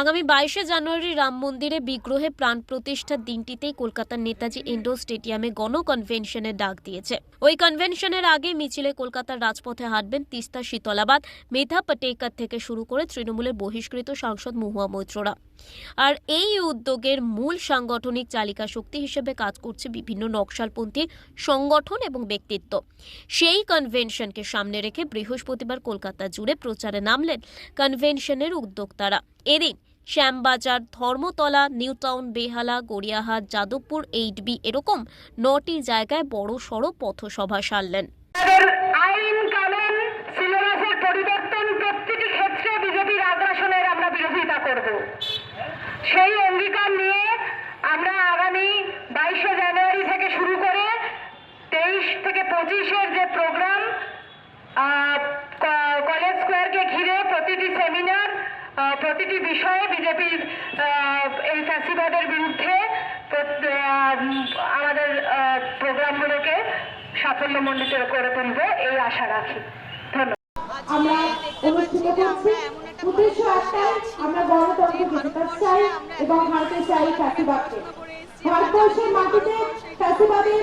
আগামী বাইশে জানুয়ারি রাম মন্দিরে বিগ্রহে প্রাণ প্রতিষ্ঠার দিনটিতেই কলকাতার নেতাজি ইন্ডোর স্টেডিয়ামে গণ কনভেনশনের ডাক দিয়েছে। ওই কনভেনশনের আগে মিছিলে কলকাতার রাজপথে হাঁটবেন তিস্তা শীতলাবাদ, মেধা পটেকর থেকে শুরু করে তৃণমূলের বহিষ্কৃত সাংসদ মহুয়া মৈত্ররা। আর এই উদ্যোগের মূল সাংগঠনিক চালিকা শক্তি হিসেবে কাজ করছে বিভিন্ন নকশালপন্থী সংগঠন এবং ব্যক্তিত্ব। সেই কনভেনশনকে সামনে রেখে বৃহস্পতিবার কলকাতা জুড়ে প্রচারে নামলেন কনভেনশনের উদ্যোক্তারা। এদিন Shyambazar, Dharmatala, New Town, Behala, Gariahat, Jadavpur eight B এরকম নটি জায়গায় বড় সড়ো পথসভা সারলেন। সেই অঙ্গীকার নিয়ে আমরা আগামী বাইশে জানুয়ারি থেকে শুরু করে তেইশ থেকে পঁচিশের যে প্রোগ্রাম প্রতিটি বিষয়ে বিজেপির এই ফ্যাসিবাদের বিরুদ্ধে আমাদের প্রোগ্রামগুলোকে সাফল্যমণ্ডিত করে তুলবে এই আশা রাখি। ধন্যবাদ। আমরা অনুষ্ঠিত করছি উদ্দেশ্য একটাই আমরা গণতন্ত্র প্রতিষ্ঠা চাই এবং ভারতে চাই ফ্যাসিবাদকে। ভারতবর্ষের মাটিতে ফ্যাসিবাদের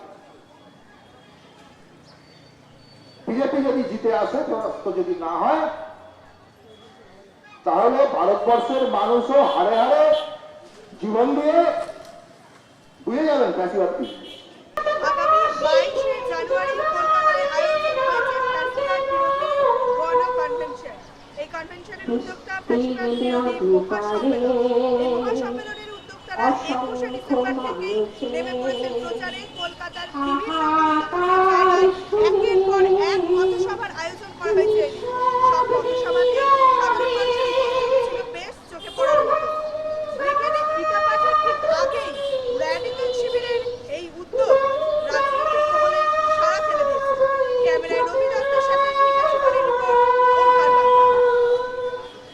বিজেপি যদি জিতে আসে তো যদি না হয় তাহলে ভারতবর্ষের মানুষও হারে হারে জীবন দিয়ে বুঝে যাবেন ফ্যাসিবাদ কি? কলকাতার